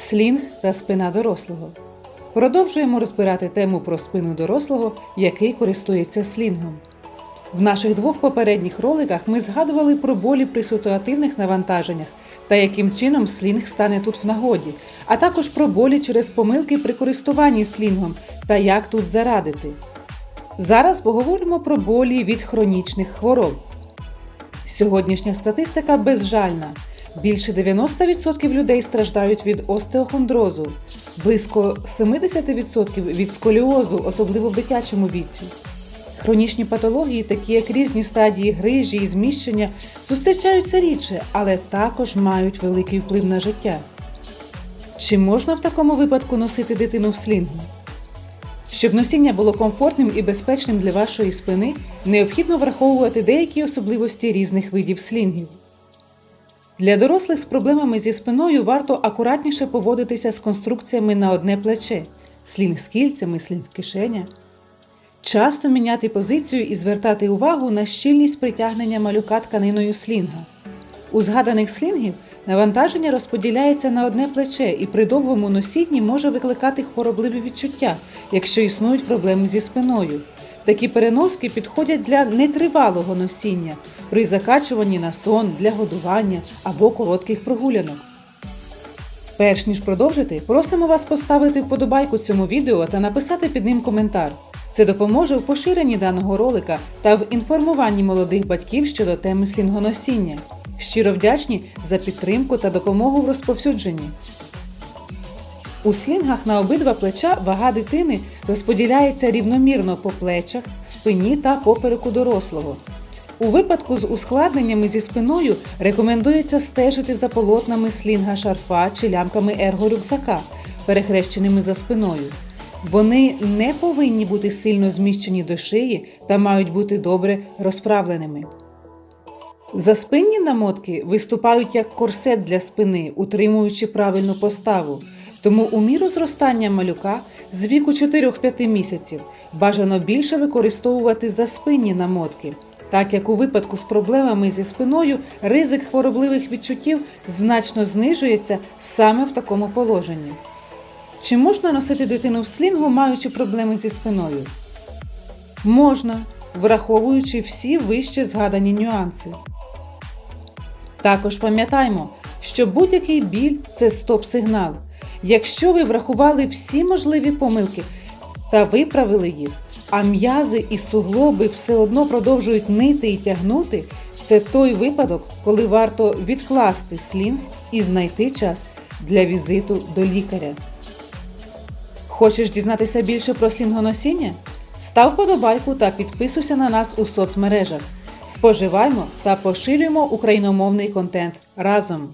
Слінг та спина дорослого. Продовжуємо розбирати тему про спину дорослого, який користується слінгом. В наших двох попередніх роликах ми згадували про болі при ситуативних навантаженнях та яким чином слінг стане тут в нагоді, а також про болі через помилки при користуванні слінгом та як тут зарадити. Зараз поговоримо про болі від хронічних хвороб. Сьогоднішня статистика безжальна. Більше 90% людей страждають від остеохондрозу, близько 70% від сколіозу, особливо в дитячому віці. Хронічні патології, такі як різні стадії грижі і зміщення, зустрічаються рідше, але також мають великий вплив на життя. Чи можна в такому випадку носити дитину в слінгу? Щоб носіння було комфортним і безпечним для вашої спини, необхідно враховувати деякі особливості різних видів слінгів. Для дорослих з проблемами зі спиною варто акуратніше поводитися з конструкціями на одне плече слінг з кільцями, слінг кишеня. Часто міняти позицію і звертати увагу на щільність притягнення малюка тканиною слінга. У згаданих слінгів навантаження розподіляється на одне плече і при довгому носінні може викликати хворобливі відчуття, якщо існують проблеми зі спиною. Такі переноски підходять для нетривалого носіння при закачуванні на сон, для годування або коротких прогулянок. Перш ніж продовжити, просимо вас поставити вподобайку цьому відео та написати під ним коментар. Це допоможе в поширенні даного ролика та в інформуванні молодих батьків щодо теми слінгоносіння. Щиро вдячні за підтримку та допомогу в розповсюдженні. У слінгах на обидва плеча вага дитини розподіляється рівномірно по плечах, спині та попереку дорослого. У випадку з ускладненнями зі спиною рекомендується стежити за полотнами слінга шарфа чи лямками ерго-рюкзака, перехрещеними за спиною. Вони не повинні бути сильно зміщені до шиї та мають бути добре розправленими. Заспинні намотки виступають як корсет для спини, утримуючи правильну поставу. Тому у міру зростання малюка з віку 4-5 місяців бажано більше використовувати заспинні намотки, так як у випадку з проблемами зі спиною ризик хворобливих відчуттів значно знижується саме в такому положенні. Чи можна носити дитину в слінгу, маючи проблеми зі спиною? Можна, враховуючи всі вище згадані нюанси. Також пам'ятаймо, що будь-який біль це стоп-сигнал. Якщо ви врахували всі можливі помилки та виправили їх, а м'язи і суглоби все одно продовжують нити і тягнути, це той випадок, коли варто відкласти слінг і знайти час для візиту до лікаря. Хочеш дізнатися більше про слінгоносіння? Став подобайку та підписуйся на нас у соцмережах. Споживаймо та поширюємо україномовний контент разом.